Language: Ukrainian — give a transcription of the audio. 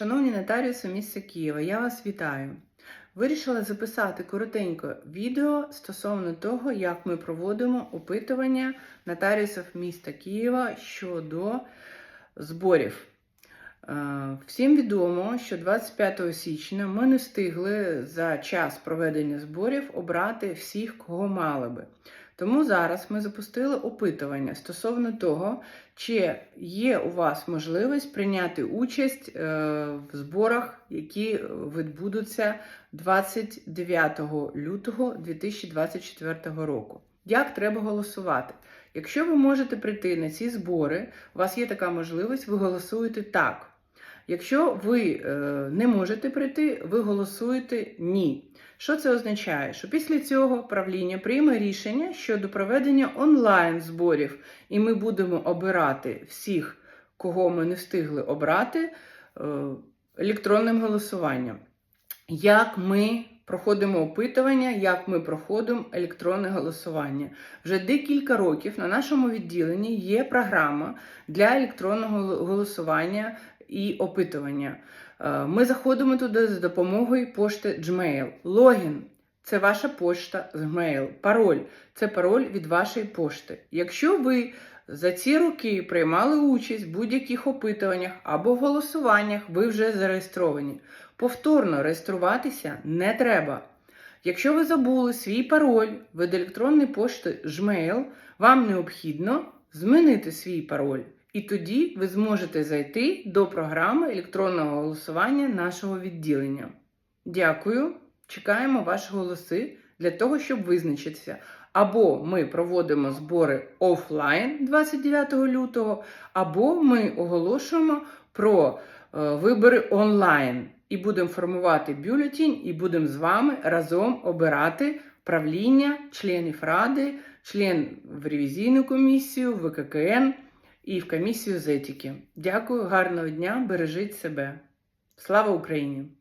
Шановні нотаріуси міста Києва, я вас вітаю. Вирішила записати коротенько відео стосовно того, як ми проводимо опитування нотаріусів міста Києва щодо зборів. Е, Всім відомо, що 25 січня ми не встигли за час проведення зборів обрати всіх, кого мали би. Тому зараз ми запустили опитування стосовно того, чи є у вас можливість прийняти участь е, в зборах, які відбудуться 29 лютого 2024 року. Як треба голосувати? Якщо ви можете прийти на ці збори, у вас є така можливість, ви голосуєте так. Якщо ви е, не можете прийти, ви голосуєте ні. Що це означає? Що після цього правління прийме рішення щодо проведення онлайн зборів, і ми будемо обирати всіх, кого ми не встигли обрати е, електронним голосуванням. Як ми проходимо опитування, як ми проходимо електронне голосування? Вже декілька років на нашому відділенні є програма для електронного голосування і опитування. Е, Ми заходимо туди за допомогою пошти Gmail. Логін це ваша пошта з Gmail. Пароль це пароль від вашої пошти. Якщо ви за ці роки приймали участь в будь-яких опитуваннях або голосуваннях, ви вже зареєстровані. Повторно реєструватися не треба. Якщо ви забули свій пароль від електронної пошти Gmail, вам необхідно змінити свій пароль. І тоді ви зможете зайти до програми електронного голосування нашого відділення. Дякую. Чекаємо ваші голоси для того, щоб визначитися. Або ми проводимо збори офлайн 29 лютого, або ми оголошуємо про е, вибори онлайн і будемо формувати бюлетень, і будемо з вами разом обирати правління, членів ради, член в ревізійну комісію, в ВККН і в комісію з етики. Дякую, гарного дня, бережіть себе. Слава Україні!